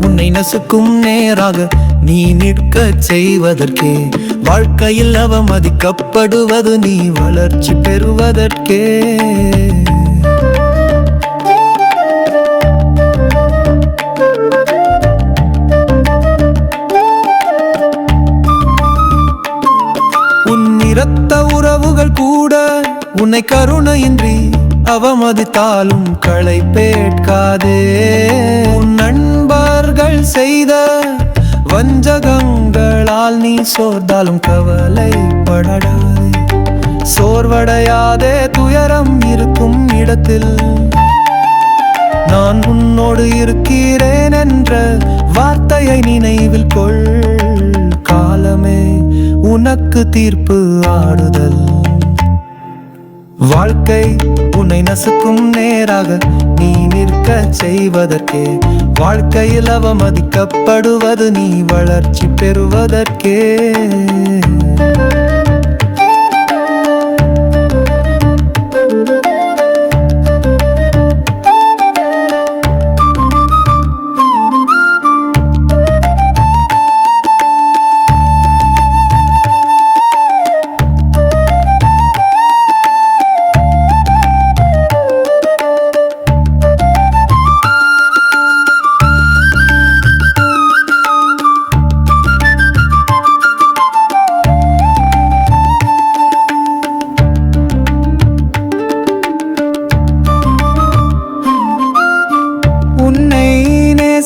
உன்னை நசுக்கும் நேராக நீ நிற்க செய்வதற்கே. வாழ்க்கையில் அவமதிக்கப்படுவது நீ வளர்ச்சி பெறுவதற்கே. உன் இரத்த உறவுகள் கூட உன்னை கருணையின்றி அவமதித்தாலும் களை பேட்காதே. நண்பர்கள் செய்த வஞ்சகங்களால் நீ சோர்ந்தாலும் கவலைப்படாதே. சோர்வடையாதே துயரம் இருக்கும் இடத்தில் நான் உன்னோடு இருக்கிறேன் என்ற வார்த்தையை நினைவில் கொள். காலமே உனக்கு தீர்ப்பு ஆடுதல். வாழ்க்கை உன்னை நசுக்கும் நேராக நீ நிற்க செய்வதற்கே. வாழ்க்கையில் அவமதிக்கப்படுவது நீ வளர்ச்சி பெறுவதற்கே.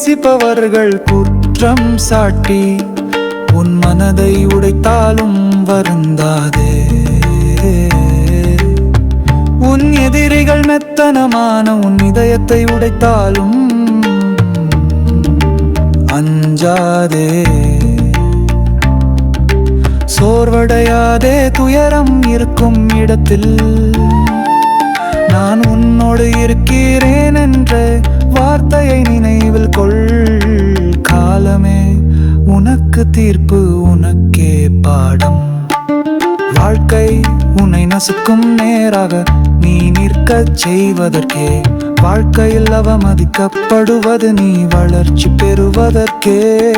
நேசிப்பவர்கள் குற்றம் சாட்டி உன் மனதை உடைத்தாலும் வருந்தாதே. உன் எதிரிகள் மெத்தனமான உன் இதயத்தை உடைத்தாலும் அஞ்சாதே. சோர்வடையாதே துயரம் இருக்கும் இடத்தில் நான் உன்னோடு இருக்கிறேன். தீர்ப்பு உனக்கே பாடம். வாழ்க்கை உன்னை நசுக்கும் நேராக நீ நிற்கச் செய்வதற்கே. வாழ்க்கையில் அவமதிக்கப்படுவது நீ வளர்ச்சி பெறுவதற்கே.